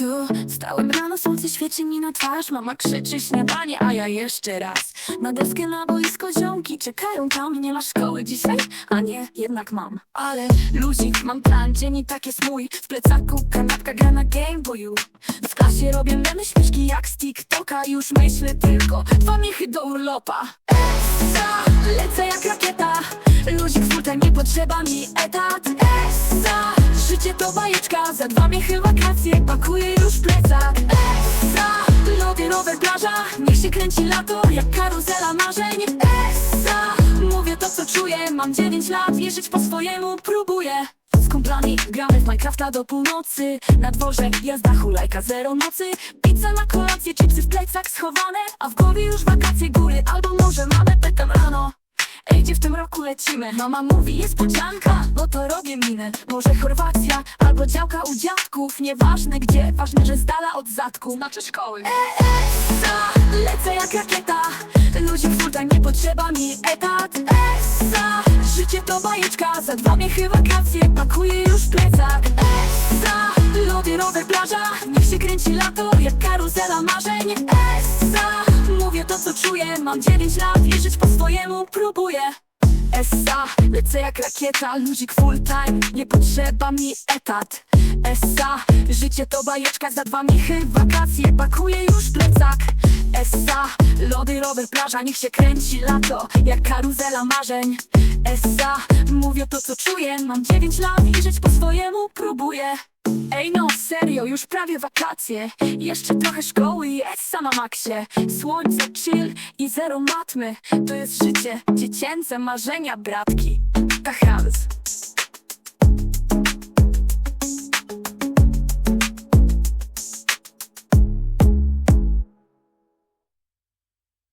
Tu. Stałem rano, słońce świeci mi na twarz. Mama krzyczy śniadanie, a ja jeszcze raz. Na deskę na boisko ziomki czekają tam. Nie ma szkoły dzisiaj, a nie, jednak mam. Ale luzik, mam plan, dzień i tak jest mój. W plecaku kanapka gra na Gameboyu W klasie robię memy, śmieszki jak z TikToka. Już myślę tylko, dwa miechy do urlopa. Essa, lecę jak rakieta. Luzik full nie potrzeba mi etat. Essa, życie to bajeczka. Za dwa miechy wakacje, pakuję już plecak. Essa, lubię rower plaża. Niech się kręci lato, jak karuzela marzeń. Essa, mówię to co czuję. Mam 9 lat i żyć po swojemu próbuję. Z kumplami gramy w Minecrafta do północy. Na dworze jazda hulajka zero nocy. Pizza na kolację, chipsy w plecach schowane. A w głowie już wakacje góry Albo może roku lecimy? Mama mówi jest podzianka, no to robię minę. Może Chorwacja, albo działka u dziadków. Nieważne gdzie, ważne, że z dala od zatku Znaczy szkoły. Essa, lecę jak rakieta. Ludzi full nie potrzeba mi etat. Essa, życie to bajeczka. Za dwa miechy wakacje, pakuję już plecak. Essa, lubię rower plaża. Niech się kręci lato, jak karuzela marzeń. Essa, mówię to co czuję. Mam 9 lat i żyć po swojemu próbuję Essa, lecę jak rakieta, luzik full time, nie potrzeba mi etat. Essa, życie to bajeczka, za dwa michy, wakacje, pakuję już plecak. Essa, lody, rower, plaża, niech się kręci lato, jak karuzela marzeń Essa, mówię to co czuję, mam 9 lat i żyć po swojemu próbuję. Ej no, serio, już prawie wakacje. Jeszcze trochę szkoły i essa na maksie. Słońce, chill i zero matmy. To jest życie, dziecięce marzenia, bratki. Raz